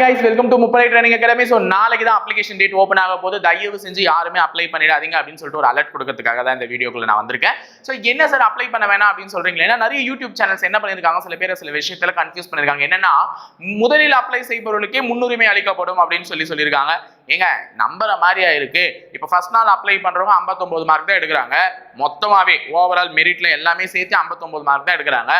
Guys welcome to முப்படை training academy so நாளைக்கு தான் அப்ளிகேஷன் டேட் ஓப்பன் ஆக போது தயவு செஞ்சு யாருமே அப்ளை பண்ணிடாதீங்க அப்படின்னு சொல்லிட்டு ஒரு அலர்ட் கொடுக்கறதுக்காக தான் இந்த வீடியோக்குள்ள நான் வந்திருக்கேன். ஸோ என்ன சார் அப்ளை பண்ண வேணாம் அப்படின்னு சொல்றீங்களா? ஏன்னா நிறைய யூடியூப் சேனல்ஸ் என்ன பண்ணியிருக்காங்க? சில பேர் சில விஷயத்தில் கன்ஃபியூஸ் பண்ணிருக்காங்க என்னன்னா முதலில் அப்ளை செய்பவர்களுக்கே முன்னுரிமை அளிக்கப்படும் அப்படின்னு சொல்லி சொல்லியிருக்காங்க. ஏங்க நம்புற மாதிரியா இருக்கு. இப்போ ஃபர்ஸ்ட் நாள் அப்ளை பண்றவங்க 59 மார்க் தான் எடுக்கிறாங்க. மொத்தமாவே ஓவரால் மெரிட்ல எல்லாமே சேர்த்து 59 மார்க் தான் எடுக்கிறாங்க.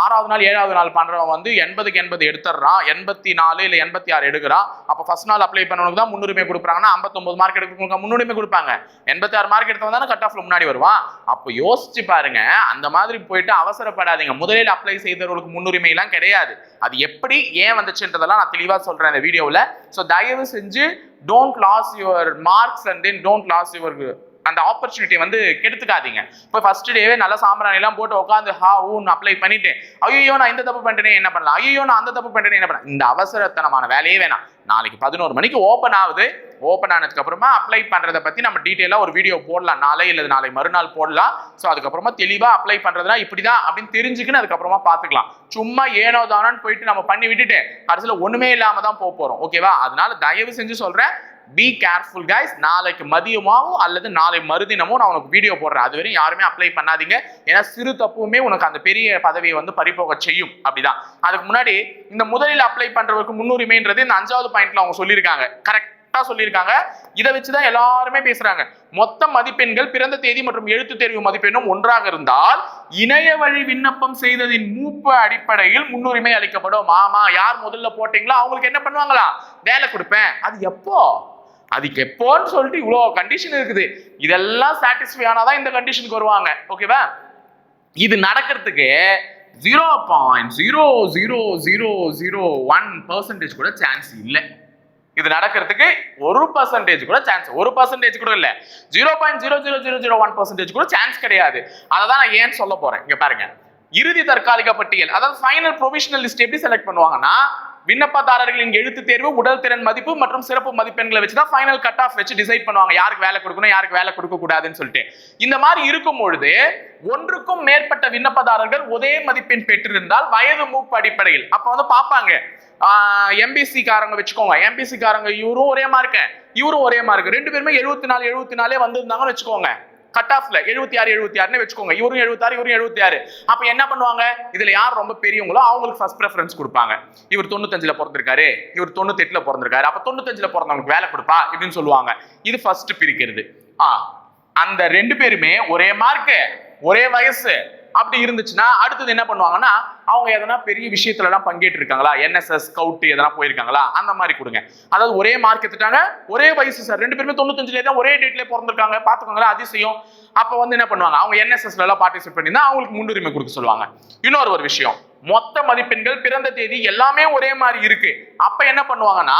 ஆறாவது நாள் ஏழாவது நாள் பண்றவன் வந்து எண்பதுக்கு எண்பது எடுத்துடுறான். எண்பத்தி நாலு இல்லை எண்பத்தி ஆறு எடுக்கிறான். அப்போ ஃபர்ஸ்ட் நாள் அப்ளை பண்ணவனுக்கு தான் முன்னுரிமை கொடுக்குறாங்கன்னா 59 மார்க் எடுக்கிறவங்களுக்கு முன்னுரிமை கொடுப்பாங்க. எண்பத்தி ஆறு மார்க் எடுத்தவன் தானே கட் ஆஃப்ல முன்னாடி வருவான். அப்போ யோசிச்சு பாருங்க அந்த மாதிரி போயிட்டு அவசரப்படாதீங்க. முதலில் அப்ளை செய்தவர்களுக்கு முன்னுரிமை எல்லாம் கிடையாது. அது எப்படி ஏன் வந்துச்சுன்றதெல்லாம் நான் தெளிவா சொல்றேன் இந்த வீடியோவில் ஸோ தயவு செஞ்சு don't lose your marks and then don't lose your அந்த ஆப்பர்ச்சுனிட்டி வந்து கெடுத்துக்காதீங்க. இப்போ ஃபர்ஸ்ட் டேவே நல்ல சாம்பிராணி எல்லாம் போட்டு உட்காந்து ஹா ஊன்னு அப்ளை பண்ணிட்டு ஐயோ நான் இந்த தப்பு பண்ணிட்டேனே என்ன பண்ணலாம்? ஐயோ நான் அந்த தப்பு பண்ணிட்டேனே என்ன பண்ணலாம்? இந்த அவசரத்தனமான வேலையே வேணாம். நாளைக்கு பதினோரு மணிக்கு ஓப்பன் ஆகுது. ஓப்பன் ஆனதுக்கு அப்புறமா அப்ளை பண்றதை பத்தி நம்ம டீட்டெயிலாக ஒரு வீடியோ போடலாம். நாளை இல்லை நாளை மறுநாள் போடலாம். ஸோ அதுக்கப்புறமா தெளிவா அப்ளை பண்றதுனா இப்படிதான் அப்படின்னு தெரிஞ்சுக்கின்னு அதுக்கப்புறமா பார்த்துக்கலாம் சும்மா ஏனோ தானோன்னு போயிட்டு நம்ம பண்ணி விட்டுட்டு கடைசியில் ஒண்ணுமே இல்லாம தான் போக போறோம். ஓகேவா அதனால தயவு செஞ்சு சொல்றேன். பி கேர்ஃபுல் கைஸ் நாளைக்கு மதியமாகவும் அல்லது நாளை மறுதினமோ நான் உனக்கு வீடியோ போடுறேன். அது வரையும் யாருமே அப்ளை பண்ணாதீங்க. ஏன்னா சிறு தப்புமே உனக்கு அந்த பெரிய பதவியை வந்து பறிபோக செய்யும். அப்படிதான். அதுக்கு முன்னாடி இந்த முதலில் அப்ளை பண்றவருக்கு முன்னுரிமைன்றது இந்த அஞ்சாவது பாயிண்ட்ல அவங்க சொல்லியிருக்காங்க. கரெக்டா சொல்லியிருக்காங்க. இதை வச்சுதான் எல்லாருமே பேசுறாங்க. மொத்த மதிப்பெண்கள் பிறந்த தேதி மற்றும் எழுத்து தேர்வு மதிப்பெண்ணும் ஒன்றாக இருந்தால் இணைய வழி விண்ணப்பம் செய்ததின் மூப்பு அடிப்படையில் முன்னுரிமை அளிக்கப்படும். ஆமா யார் முதல்ல போட்டீங்களோ அவங்களுக்கு என்ன பண்ணுவாங்களா? வேலை கொடுப்பேன். அது எப்போ? அதுக்கு எப்போன்னு சொல்லிட்டு இவ்வளோ கண்டிஷன் இருக்குது. இதெல்லாம் சாட்டிஸ்ஃபை ஆனாதான் இந்த கண்டிஷனுக்கு வருவாங்க. ஓகேவா இது நடக்கிறதுக்கு zero point zero zero zero zero one percentage கூட சான்ஸ் இல்லை. இது நடக்கிறதுக்கு ஒரு பர்சன்டேஜ் கூட சான்ஸ் ஒரு பர்சன்டேஜ் கூட இல்லை. Zero point zero zero zero zero one percentage கூட சான்ஸ் கிடையாது. அதை தான் நான் ஏன் சொல்ல போறேன். இங்க பாருங்க. இறுதி தற்காலிக பட்டியல் அதாவது ஃபைனல் ப்ரொவிஷனல் லிஸ்ட் எப்படி செலக்ட் பண்ணுவாங்கன்னா விண்ணப்பதாரர்களின் எழுத்து தேர்வு உடல் திறன் மதிப்பு மற்றும் சிறப்பு மதிப்பெண்களை வச்சு தான் ஃபைனல் கட் ஆஃப் வச்சு டிசைட் பண்ணுவாங்க. யாருக்கு வேலை கொடுக்கணும் யாருக்கு வேலை கொடுக்க கூடாதுன்னு சொல்லிட்டு. இந்த மாதிரி இருக்கும் பொழுது ஒன்றுக்கும் மேற்பட்ட விண்ணப்பதாரர்கள் ஒரே மதிப்பெண் பெற்றிருந்தால் வயது மூப்பு அடிப்படையில். அப்ப வந்து பார்ப்பாங்க. எம்பிசி காரங்க வச்சுக்கோங்க. எம்பிசி காரங்க இவரும் ஒரே மார்க்கு இவரும் ஒரே மார்க் ரெண்டு பேருமே எழுபத்தி நாலு எழுபத்தி நாலே வந்திருந்தாங்கன்னு வச்சுக்கோங்க. கட் ஆஃப்ல எழுபத்தி ஆறு எழுபத்தி ஆறுன்னு வச்சுக்கோங்க. இவரும் எழுபத்தாறு இவரும் எழுபத்தி ஆறு. அப்ப என்ன பண்ணுவாங்க? இதுல யார் ரொம்ப பெரியவங்களோ அவங்களுக்கு ஃபர்ஸ்ட் ப்ரெஃபரன்ஸ் கொடுப்பாங்க. இவர் தொண்ணூத்தஞ்சுல பிறந்திருக்காரு. இவர் தொண்ணூத்தெட்டுல பிறந்திருக்காரு. அப்ப தொண்ணூத்தஞ்சுல பிறந்தவங்களுக்கு வேலை கொடுப்பா இப்படின்னு சொல்லுவாங்க. இது ஃபர்ஸ்ட் பிரிக்கிறது. ஆ அந்த ரெண்டு பேருமே ஒரே மார்க்கு ஒரே வயசு. அப்படி இருந்துச்சுன்னா அடுத்தது என்ன பண்ணுவாங்கன்னா அவங்க எதனா பெரிய விஷயத்துல எல்லாம் பங்கேற்று இருக்காங்களா என்எஸ்எஸ் ஸ்கவுட் எதனா போயிருக்காங்களா? அந்த மாதிரி கொடுங்க. அதாவது ஒரே மார்க் எடுத்துட்டாங்க ஒரே வயசு சார் ரெண்டு பேருமே தொண்ணூத்தஞ்சுல தான் ஒரே டேட்ல பிறந்திருக்காங்க. பாத்துக்கோங்களா அதிசயம். அப்ப வந்து என்ன பண்ணுவாங்க? அவங்க என்எஸ்எஸ்ல எல்லாம் பார்ட்டிசிபேட் பண்ணியிருந்தா அவங்களுக்கு முன்னுரிமை கொடுக்க சொல்லுவாங்க. இன்னொரு ஒரு விஷயம். மொத்த மதிப்பெண்கள் பிறந்த தேதி எல்லாமே ஒரே மாதிரி இருக்கு. அப்ப என்ன பண்ணுவாங்கன்னா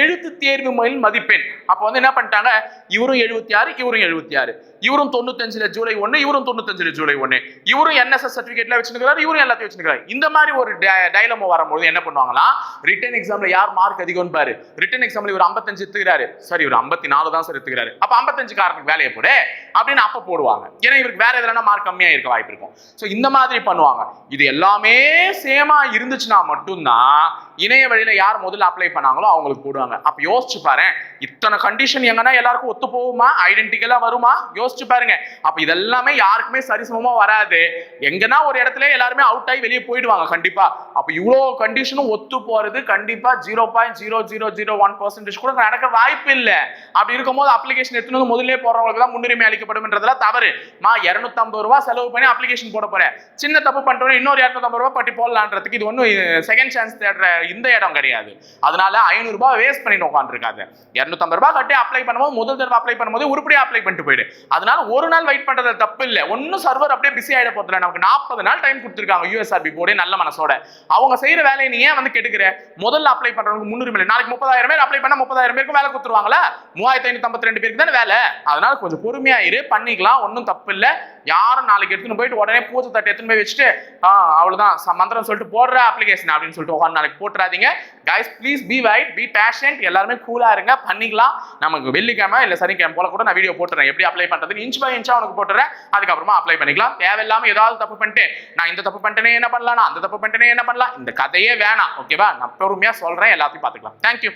எழுத்து தேர்வு மயில் மதிப்பெண். அப்ப வந்து என்ன பண்ணிட்டாங்க? இவரும் எழுபத்தி ஆறு இவரும் எழுபத்தி ஆறு இவரும் தொண்ணூத்தஞ்சுல ஜூலை ஒன்று இவரும் தொண்ணூத்தஞ்சுல ஜூலை ஒன்று இவரும் என்எஸ்எஸ் சர்டிபிகேட்ல வச்சிருக்கிறாரு இவரும் எல்லாத்தையும் வச்சிருக்காரு இந்த மாதிரி ஒரு டைலமோ வரும்போது என்ன பண்ணுவாங்கன்னா ரிட்டன் எக்ஸாம்ல யார் மார்க் அதிகம்னு பாரு. ரிட்டன் எக்ஸாம்ல இவர் 55 எடுத்துக்கிறாரு. சரி இவர் 54 தான் சார் எடுத்துக்கிறாரு. அப்ப 55 காரனுக்கு வேலையை போடு அப்படின்னு அப்ப போடுவாங்க. ஏன்னா இவருக்கு வேற எதுனா மார்க் கம்மியா இருக்க வாய்ப்பு இருக்கும். சோ இந்த மாதிரி பண்ணுவாங்க. இது எல்லாமே சேமா இருந்துச்சுன்னா மட்டும்தான் இணைய வழியில யார் முதல்ல அப்ளை பண்ணாங்களோ அவங்களுக்கு போடுவாங்க. அப்ப யோசிச்சு பாரு இத்தனை கண்டிஷன் எங்கன்னா எல்லாருக்கும் ஒத்து போகுமா? ஐடென்டிக்கலா வருமா? யோசிச்சு பாருங்க. அப்ப இதெல்லாமே யாருக்குமே சரிசமமா வராது. எங்கன்னா ஒரு இடத்துல எல்லாருமே அவுட் ஆகி வெளியே போயிடுவாங்க கண்டிப்பா. அப்ப இவ்வளோ கண்டிஷனும் ஒத்து போறது கண்டிப்பா zero point zero zero zero one percentage கூட நடக்க வாய்ப்பு இல்லை. அப்படி இருக்கும்போது அப்ளிகேஷன் எடுத்துன்னு வந்து முதல்ல போறவங்களுக்கு தான் முன்னுரிமை அளிக்கப்படும்ன்றதுல தவறு. மா இருநூத்தம்பது ரூபா செலவு பண்ணி அப்ளிகேஷன் போட போறேன். சின்ன தப்பு பண்றோம் இன்னொரு இரநூத்தம்பது ரூபா பட்டி போடலான்றதுக்கு இது ஒன்றும் செகண்ட் சான்ஸ் தேடுற இந்த இடம் கிடையாது. அதனால ஐநூறு ரூபாய் வேஸ்ட் பண்ணிட்டு உட்காந்துருக்காது இரநூத்தம்பது ரூபாய் கட்டி அப்ளை பண்ணும்போது முதல் தடவை அப்ளை பண்ணும்போது உருப்படியாக அப்ளை பண்ணிட்டு போயிடு. அதனால ஒரு நாள் வெயிட் பண்றது தப்பு இல்லை. ஒன்றும் சர்வர் அப்படியே பிஸி ஆகிட போதில்ல நமக்கு நாற்பது நாள் டைம் கொடுத்துருக்காங்க யூஎஸ்ஆர்பி போர்டே இருக்கக்கூடிய நல்ல மனசோட. அவங்க செய்யற வேலையை நீ ஏன் வந்து கெடுக்கிற? முதல்ல அப்ளை பண்றவங்க முன்னுரிமை நாளைக்கு முப்பதாயிரம் பேர் அப்ளை பண்ண முப்பதாயிரம் பேருக்கு வேலை கொடுத்துருவாங்களா? மூவாயிரத்தி ஐநூத்தி ரெண்டு பேருக்கு தானே வேலை. அதனால கொஞ்சம் பொறுமையா இரு பண்ணிக்கலாம் ஒன்றும் தப்பு இல்லை. யாரும் நாளைக்கு எடுத்துன்னு போயிட்டு உடனே பூஜை தட்டை எடுத்துன்னு போய் வச்சுட்டு ஆ அவ்வளவுதான். மந்திரம் சொல்லிட்டு போடுற அப்ளிகேஷன் அப்படின்னு சொல்லிட்டு உட்காந்து நாளைக்கு போட்டுறாதீங்க. Guys please be wait be patient எல்லாருமே கூலா இருங்க பண்ணிக்கலாம். நமக்கு வெள்ளிக்கிழமை இல்லை சனிக்கிழமை போல கூட நான் வீடியோ போட்டுறேன். எப்படி அப்ளை பண்றது இன்ச் பை இன்ச்சா உனக்கு போட்டுறேன். அதுக்கப்புறமா அப்ளை பண்ணிக்கலாம். தேவையில்லாம ஏதாவது தப்பு பண்ணிட்டு நான் இந்த தப்பு பண்ணிட்டேனே என்ன பண்ணலாம்? வேணாம். அந்த தப்பு பண்ணிட்டேனே என்ன பண்ணலாம்? இந்த கதையே வேணாம். ஓகேவா நான் பொறுமையாக சொல்றேன். எல்லாத்தையும் பார்த்துக்கலாம். தேங்க்யூ